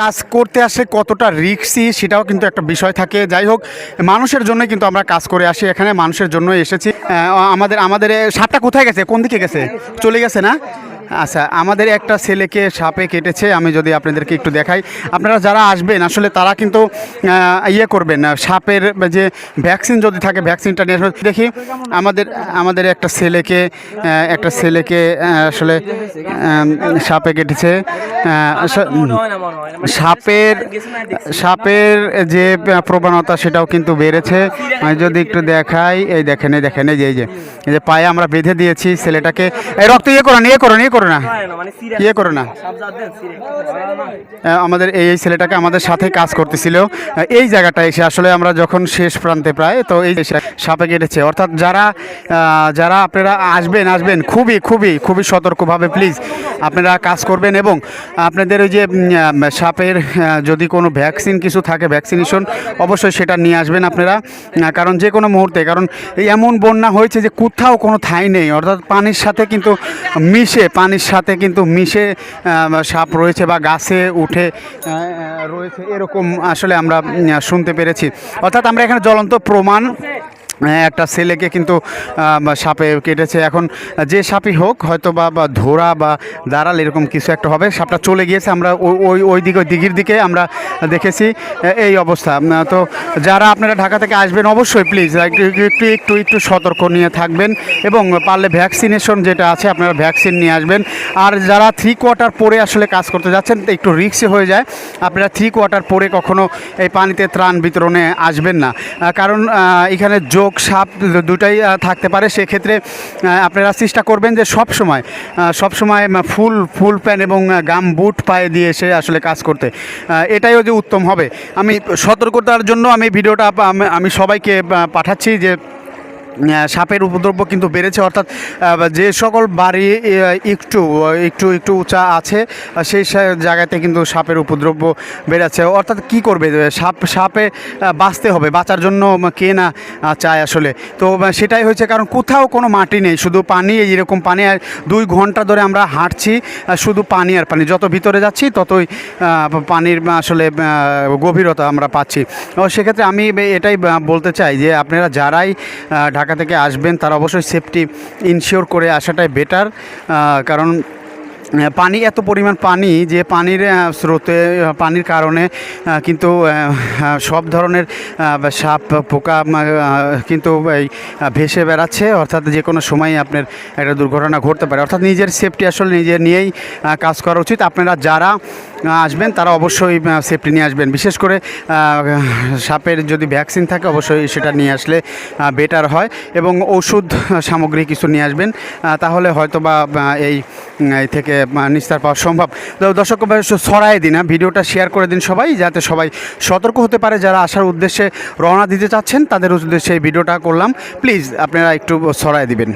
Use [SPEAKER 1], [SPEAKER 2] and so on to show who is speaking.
[SPEAKER 1] কাজ করতে আসে, কতটা রিক্সি সেটাও কিন্তু একটা বিষয় থাকে। যাই হোক, মানুষের জন্য কিন্তু আমরা কাজ করে আসি। এখানে মানুষের জন্য এসেছি। আমাদের আমাদের সাপটা কোথায় গেছে? কোন দিকে গেছে? চলে গেছে না? আচ্ছা আমাদের একটা ছেলেকে সাপে কেটেছে। আমি যদি আপনাদেরকে একটু দেখাই। আপনারা যারা আসবেন, আসলে তারা কিন্তু ইয়ে করবেন সাপের যে ভ্যাকসিন যদি থাকে, ভ্যাকসিনটা নিয়ে দেখি, আমাদের আমাদের একটা ছেলেকে একটা ছেলেকে আসলে সাপে কেটেছে। আসলে- সাপের সাপের যে প্রবণতা সেটাও কিন্তু বেড়েছে। যদি একটু দেখাই এই দেখেন এই দেখেন এই যে এই যে এই যে পায়ে আমরা বেঁধে দিয়েছি ছেলেটাকে। এই রক্ত ইয়ে করো না ইয়ে করো না ইয়ে করো না। ইয়ে করো না। আমাদের এই এই ছেলেটাকে আমাদের সাথে কাজ করতেছিল। এই জায়গাটা এসে আসলে আমরা যখন শেষ প্রান্তে প্রায় তো এই সাপে কেটেছে। অর্থাৎ যারা যারা আপনারা আসবেন আসবেন খুবই খুবই খুবই সতর্কভাবে প্লিজ আপনারা কাজ করবেন এবং আপনাদের ওই যে সাপের যদি কোনো ভ্যাকসিন কিছু থাকে ভ্যাকসিনেশন অবশ্যই সেটা নিয়ে আসবেন আপনারা। কারণ যে কোনো মুহূর্তে, কারণ এমন বন্যা হয়েছে যে কোথাও কোনো ঠাঁই নেই। অর্থাৎ পানির সাথে কিন্তু মিশে, পানির সাথে কিন্তু মিশে সাপ রয়েছে বা গাছে উঠে রয়েছে, এরকম আসলে আমরা শুনতে পেরেছি। অর্থাৎ আমরা এখানে জ্বলন্ত প্রমাণ একটা ছেলেকে কিন্তু সাপে কেটেছে। এখন যে সাপই হোক হয়তো বা ধরা বা দাঁড়াল এরকম কিছু একটা হবে। সাপটা চলে গিয়েছে, আমরা ওই- ওই দিকে, ওই দিঘির দিকে আমরা দেখেছি এই অবস্থা। তো যারা আপনারা ঢাকা থেকে আসবেন, অবশ্যই প্লিজ একটু একটু একটু সতর্ক নিয়ে থাকবেন এবং পারলে ভ্যাকসিনেশন যেটা আছে, আপনারা ভ্যাকসিন নিয়ে আসবেন। আর যারা থ্রি কোয়ার্টার পরে আসলে কাজ করতে যাচ্ছেন, একটু রিক্সি হয়ে যায়। আপনারা থ্রি কোয়ার্টার পরে কখনো এই পানিতে ত্রাণ বিতরণে আসবেন না। কারণ এখানে এখানে যোগ সাপ দুটাই থাকতে পারে। সেক্ষেত্রে আপনারা চেষ্টা করবেন যে সব সময় সব সময় ফুল ফুল প্যান্ট এবং গাম, বুট পায়ে দিয়ে এসে আসলে কাজ করতে। এটাইও যে উত্তম হবে। আমি সতর্কতার জন্য আমি ভিডিওটা আমি- সবাইকে পাঠাচ্ছি যে সাপের উপদ্রব কিন্তু বেড়েছে অর্থাৎ যে সকল বাড়ি একটু একটু একটু উঁচা আছে সেই জায়গাতে কিন্তু সাপের উপদ্রব বেড়েছে। অর্থাৎ কি করবে? সাপ সাপে বাঁচতে হবে বাঁচার জন্য কে না চায় আসলে। তো সেটাই হয়েছে কারণ কোথাও কোনো মাটি নেই শুধু পানি এইরকম পানি আর দুই ঘণ্টা ধরে আমরা হাঁটছি শুধু পানি আর পানি। যত ভিতরে যাচ্ছি ততই পানির আসলে গভীরতা আমরা পাচ্ছি। সেক্ষেত্রে আমি এটাই বলতে চাই যে আপনারা যারাই আহ, ঢাকা থেকে আসবেন, তারা অবশ্যই সেফটি ইনশিওর করে আসাটাই বেটার কারণ পানি, এত পরিমাণ পানি যে পানির স্রোতে পানির কারণে কিন্তু সব ধরনের সাপ, পোকা কিন্তু এই ভেসে বেড়াচ্ছে, অর্থাৎ যে কোনো সময় আপনার একটা দুর্ঘটনা ঘটতে পারে। অর্থাৎ নিজের সেফটি আসলে নিজে নিয়েই কাজ করা উচিত। আপনারা যারা আসবেন তারা অবশ্যই সেফটি নিয়ে আসবেন। বিশেষ করে সাপের যদি ভ্যাকসিন থাকে অবশ্যই সেটা নিয়ে আসলে বেটার হয় এবং ওষুধ সামগ্রী কিছু নিয়ে আসবেন তাহলে হয়তো বা এই থেকে নিস্তার পাওয়া সম্ভব। দর্শক ছড়াই দিন হ্যাঁ, ভিডিওটা শেয়ার করে দিন সবাই যাতে সবাই সতর্ক হতে পারে। যারা আসার উদ্দেশ্যে রওনা দিতে চাচ্ছেন তাদের উদ্দেশ্যে এই ভিডিওটা করলাম। প্লিজ আপনারা একটু ছড়াই দিবেন।